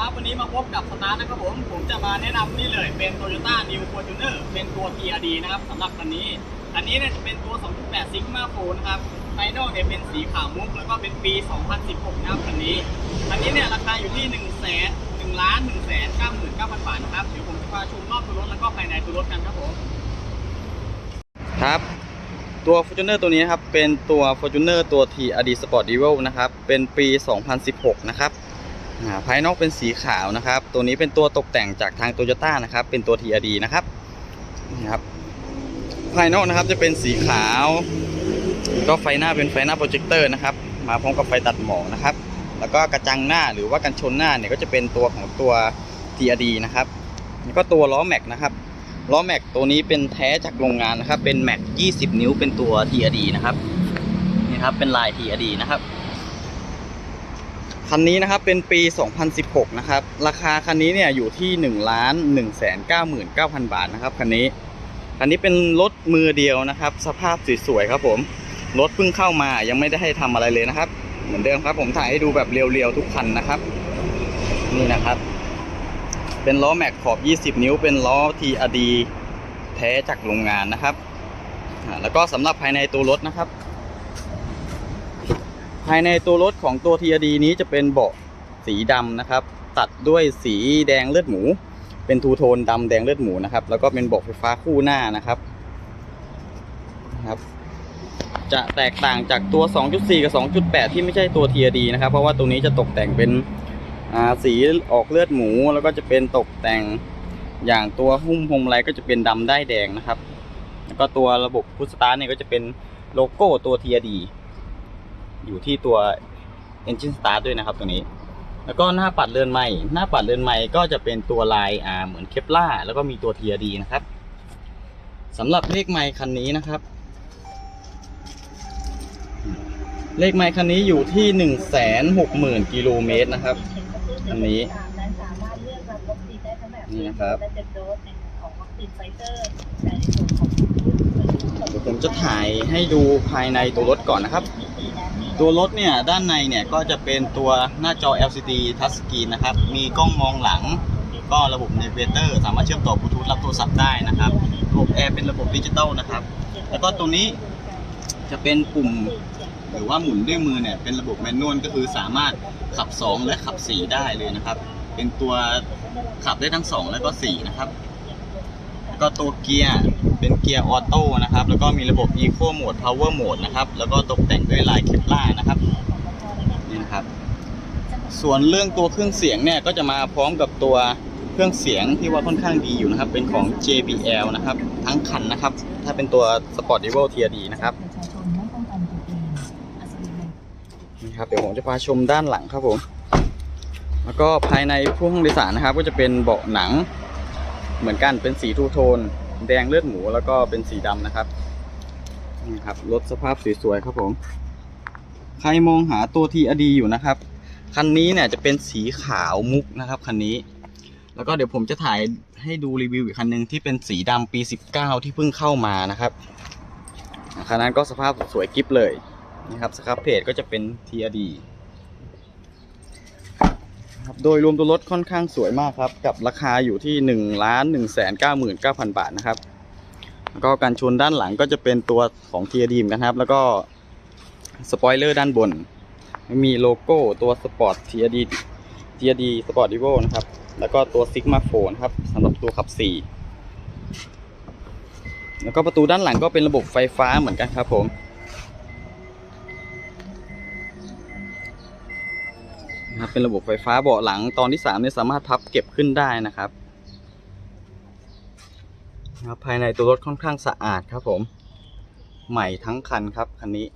ครับ วันนี้มาพบกับสตาร์นะครับผม ผมจะมาแนะนำนี่เลยเป็น Toyota New Fortuner เป็นตัว TRD นะครับสำหรับคันนี้ อันนี้เนี่ยจะเป็นตัว 2.8 Sigma 4นะครับภายนอกเนี่ยเป็นสีขาวมุก แล้วก็เป็นปี 2016 นะครับคันนี้คันนี้เนี่ยราคาอยู่ที่ 1 0 0 0 0 0 1ล้าน1 9 9 0 0 0บาทนะครับ เดี๋ยวผมจะพาชมรอบตัวรถแล้วก็ภายในตัวรถกันครับผม ครับตัว Fortuner ตัวนี้นะครับ เป็นตัว Fortuner ตัว TRD Sport Devil นะครับ เป็นปี 2016 นะครับ ภายนอกเป็นสีขาวนะครับ ตัวนี้เป็นตัวตกแต่งจากทาง Toyota นะครับ เป็นตัว TRD นะครับนี่ครับ ภายนอกนะครับจะเป็นสีขาว ก็ไฟหน้าเป็นไฟหน้าโปรเจคเตอร์นะครับ มาพร้อมกับไฟตัดหมอกนะครับ แล้วก็กระจังหน้าหรือว่ากันชนหน้าเนี่ยก็จะเป็นตัวของตัว TRD นะครับ แล้วก็ตัวล้อแม็กนะครับ ล้อแม็กตัวนี้เป็นแท้จากโรงงานนะครับ เป็นแม็ก 20 นิ้วเป็นตัว TRD นะครับ นี่ครับ เป็นลาย TRD นะครับ คันนี้นะครับเป็นปี 2016 นะครับ ราคาคันนี้เนี่ยอยู่ที่1,199,000 บาทนะครับคันนี้ คันนี้เป็นรถมือเดียวนะครับ สภาพสวยๆครับผม รถเพิ่งเข้ามายังไม่ได้ให้ทำอะไรเลยนะครับ เหมือนเดิมครับ ผมถ่ายให้ดูแบบเรียวๆทุกคันนะครับ นี่นะครับ เป็นล้อแม็กขอบ 20 นิ้ว เป็นล้อ TRD แท้จากโรงงานนะครับ แล้วก็สำหรับภายในตัวรถนะครับ ภายในตัวรถของตัว TRD นี้จะเป็นเบาะสีดำนะครับ ตัดด้วยสีแดงเลือดหมู เป็นทูโทนดำแดงเลือดหมูนะครับ แล้วก็เป็นเบาะไฟฟ้าคู่หน้านะครับนะครับ จะแตกต่างจากตัว 2.4 กับ 2.8 ที่ไม่ใช่ตัว TRD นะครับ เพราะว่าตัวนี้จะตกแต่งเป็นสีออกเลือดหมู แล้วก็จะเป็นตกแต่งอย่างตัวหุ้มพวงมาลัยก็จะเป็นดำได้แดงนะครับ แล้วก็ตัวระบบพุชสตาร์เนี่ยก็จะเป็นโลโก้ตัว TRD อยู่ที่ตัว Engine Start ด้วยนะครับตัวนี้ แล้วก็หน้าปัดเรือนใหม่หน้าปัดเรือนใหม่ก็จะเป็นตัวลายอ่าเหมือนเคปล่าแล้วก็มีตัว TRD นะครับสำหรับเลขไมค์คันนี้นะครับ เลขไมค์คันนี้อยู่ที่หนึ่งแสนหกหมื่นกิโลเมตรนะครับอันนี้นี่นะครับผมจะถ่ายให้ดูภายในตัวรถก่อนนะครับ ตัวรถเนี่ยด้านในเนี่ยก็จะเป็นตัวหน้าจอ LCD Touch Screen นะครับ มีกล้องมองหลัง ก็ระบบ Navigator สามารถเชื่อมต่อบลูทูธรับโทรศัพท์ได้นะครับระบบแอร์เป็นระบบดิจิตอลนะครับ แล้วก็ตัวนี้จะเป็นปุ่มหรือว่าหมุนด้วยมือเนี่ยเป็นระบบแมนนวลก็คือสามารถขับ 2 และขับ 4 ได้เลยนะครับ เป็นตัวขับได้ทั้ง 2 และก็ 4 นะครับแล้วก็ตัวเกียร์ เป็นเกียร์ออโต้นะครับ แล้วก็มีระบบ Eco Mode Power Mode นะครับ แล้วก็ตกแต่งด้วยลายเคปล่านะครับ นี่นะครับ ส่วนเรื่องตัวเครื่องเสียงเนี่ยก็จะมาพร้อมกับตัวเครื่องเสียงที่ว่าค่อนข้างดีอยู่นะครับ เป็นของ JBL นะครับ ทั้งคันนะครับ ถ้าเป็นตัว Sport Evo TRD นะครับนี่ครับ เดี๋ยวผมจะพาชมด้านหลังครับผม แล้วก็ภายในผู้ห้องโดยสารนะครับ ก็จะเป็นเบาะหนังเหมือนกันเป็นสีทูโทน แดงเลือดหมูแล้วก็เป็นสีดำนะครับนี่ครับรถสภาพสวยๆครับผม ใครมองหาตัว TRD อยู่นะครับ คันนี้เนี่ยจะเป็นสีขาวมุกนะครับคันนี้ แล้วก็เดี๋ยวผมจะถ่ายให้ดูรีวิวอีกคันหนึ่งที่เป็นสีดำปี 19 ที่เพิ่งเข้ามานะครับคันนั้นก็สภาพสวยกิ๊บเลยนะครับสครับเพจก็จะเป็นทีอดี ครับ โดยรวมตัวรถค่อนข้างสวยมากครับ กับราคาอยู่ที่1ล้าน1 9 9 0 0 0บาทนะครับ แล้วก็การชนด้านหลังก็จะเป็นตัวของ TRD เหมือนกันครับ แล้วก็สปอยเลอร์ด้านบน มีโลโก้ตัว Sport TRD TRD Sport Evo นะครับ แล้วก็ตัว Sigma 4นครับสำหรับตัวขับ4แล้วก็ประตูด้านหลังก็เป็นระบบไฟฟ้าเหมือนกันครับผม นะครับเป็นระบบไฟฟ้าเบาะหลังตอนที่3เนี่ยสามารถพับเก็บขึ้นได้นะครับนะครับภายในตัวรถค่อนข้างสะอาดครับผม ใหม่ทั้งคันครับคันนี้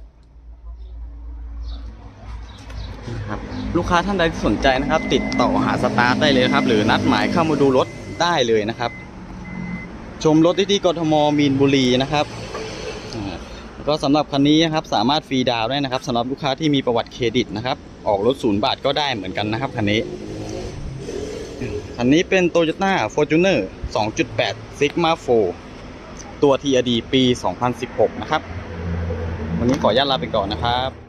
นะครับลูกค้าท่านใดที่สนใจนะครับ ติดต่อหาสตาร์ทได้เลยครับ หรือนัดหมายเข้ามาดูรถได้เลยนะครับ ชมรถที่ที่กทมมีนบุรีนะครับก็สำหรับคันนี้นะครับสามารถฟรีดาวได้นะครับสำหรับลูกค้าที่มีประวัติเครดิตนะครับ ออกรถศูนย์บาทก็ได้เหมือนกันนะครับคันนี้ คันนี้เป็น Toyota Fortuner 2.8 Sigma 4 ตัว TRD ปี 2016 นะครับ วันนี้ขออนุญาตลาไปก่อนนะครับ